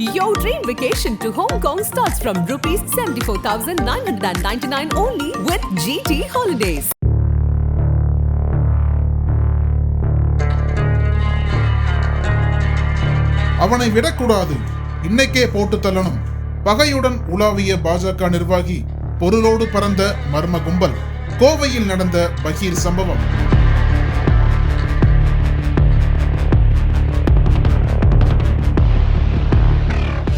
Your dream vacation to Hong Kong starts from rupees 74,999 only with GT Holidays. அவனை விடக்கூடாது. இன்னைக்கே போட்டு தள்ளணும். பகையுடன் உலாவிய பாஜக நிர்வாகி பொருளோடு பறந்த மர்ம கும்பல். கோவையில் நடந்த பகீர் சம்பவம்.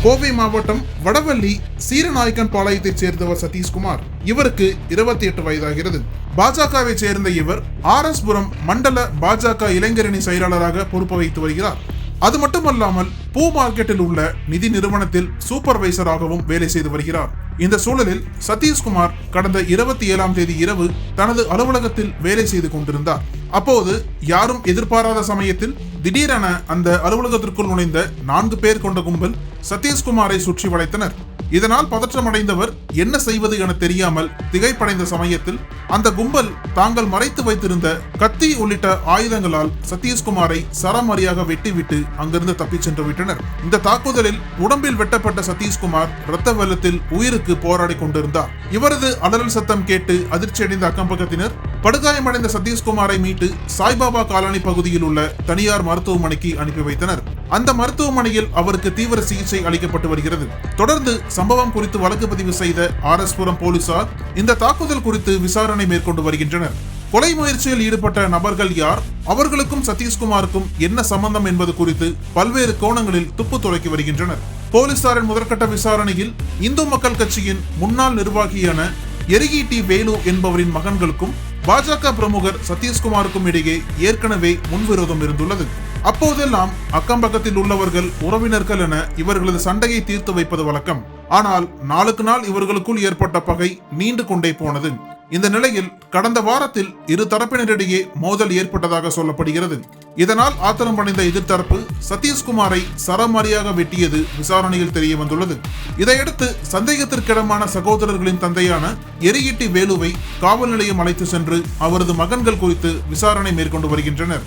கோவை மாவட்டம் வடவள்ளி சீரநாயக்கன் பாளையத்தைச் சேர்ந்தவர் சதீஷ்குமார். இவருக்கு இருபத்தி எட்டு வயதாகிறது. பாஜகவை சேர்ந்த இவர் ஆர் எஸ் புரம் மண்டல பாஜக இளைஞரணி செயலாளராக பொறுப்பு வைத்து வருகிறார். அது மட்டுமல்லாமல் பூ மார்க்கெட்டில் உள்ள நிதி நிறுவனத்தில் சூப்பர்வைசராகவும் வேலை செய்து வருகிறார். இந்த சூழலில் சதீஷ்குமார் கடந்த இருபத்தி ஏழாம் தேதி இரவு தனது அலுவலகத்தில் வேலை செய்து கொண்டிருந்தார். அப்போது யாரும் எதிர்பாராத சமயத்தில் திடீரென அந்த அலுவலகத்திற்குள் நுழைந்த நான்கு பேர் கொண்ட கும்பல் சதீஷ்குமாரை சுற்றி வளைத்தனர். இதனால் பதற்றமடைந்தவர் என்ன செய்வது என தெரியாமல் திகைப்படைந்த சமயத்தில் அந்த கும்பல் தாங்கள் மறைத்து வைத்திருந்த கத்தி உள்ளிட்ட ஆயுதங்களால் சதீஷ்குமாரை சரமாரியாக வெட்டிவிட்டு அங்கிருந்து தப்பிச் சென்று விட்டனர். இந்த தாக்குதலில் உடம்பில் வெட்டப்பட்ட சதீஷ்குமார் இரத்த வெள்ளத்தில் உயிருக்கு போராடி கொண்டிருந்தார். இவரது அலறல் சத்தம் கேட்டு அதிர்ச்சியடைந்த அக்கம்பக்கத்தினர் படுகாயமடைந்த சதீஷ்குமாரை மீட்டு சாய்பாபா காலனி பகுதியில் உள்ள தனியார் மருத்துவமனைக்கு அனுப்பி வைத்தனர். அந்த மருத்துவமனையில் அவருக்கு தீவிர சிகிச்சை அளிக்கப்பட்டு வருகிறது. தொடர்ந்து சம்பவம் குறித்து வழக்கு பதிவு செய்த ஆர் எஸ் புரம் போலீசார் இந்த தாக்குதல் குறித்து விசாரணை மேற்கொண்டு வருகின்றனர். கொலை முயற்சியில் ஈடுபட்ட நபர்கள் யார்? அவர்களுக்கும் சதீஷ்குமாருக்கும் என்ன சம்பந்தம் என்பது குறித்து பல்வேறு கோணங்களில் துப்பு துளைக்கி வருகின்றனர். போலீசாரின் முதற்கட்ட விசாரணையில் இந்து மக்கள் கட்சியின் முன்னாள் நிர்வாகியான எரிகி டி வேலு என்பவரின் மகன்களுக்கும் பாஜக பிரமுகர் சதீஷ்குமாருக்கும் இடையே ஏற்கனவே முன்விரோதம் இருந்துள்ளது. அப்போதெல்லாம் அக்கம்பக்கத்தில் உள்ளவர்கள் உறவினர்கள் என இவர்களது சண்டையை தீர்த்து வைப்பது வழக்கம். ஆனால் நாளுக்கு நாள் இவர்களுக்குள் ஏற்பட்ட பகை நீண்டு கொண்டே போனது. இந்த நிலையில் கடந்த வாரத்தில் இரு தரப்பினரிடையே மோதல் ஏற்பட்டதாக சொல்லப்படுகிறது. இதனால் ஆத்திரமடைந்த எதிர்த்தரப்பு சதீஷ்குமாரை சரமாரியாக வெட்டியது விசாரணையில் தெரிய வந்துள்ளது இதையடுத்து சந்தேகத்திற்கிடமான சகோதரர்களின் தந்தையான எரியிட்டி வேலுவை காவல் நிலையம் அழைத்து சென்று அவரது மகன்கள் குறித்து விசாரணை மேற்கொண்டு வருகின்றனர்.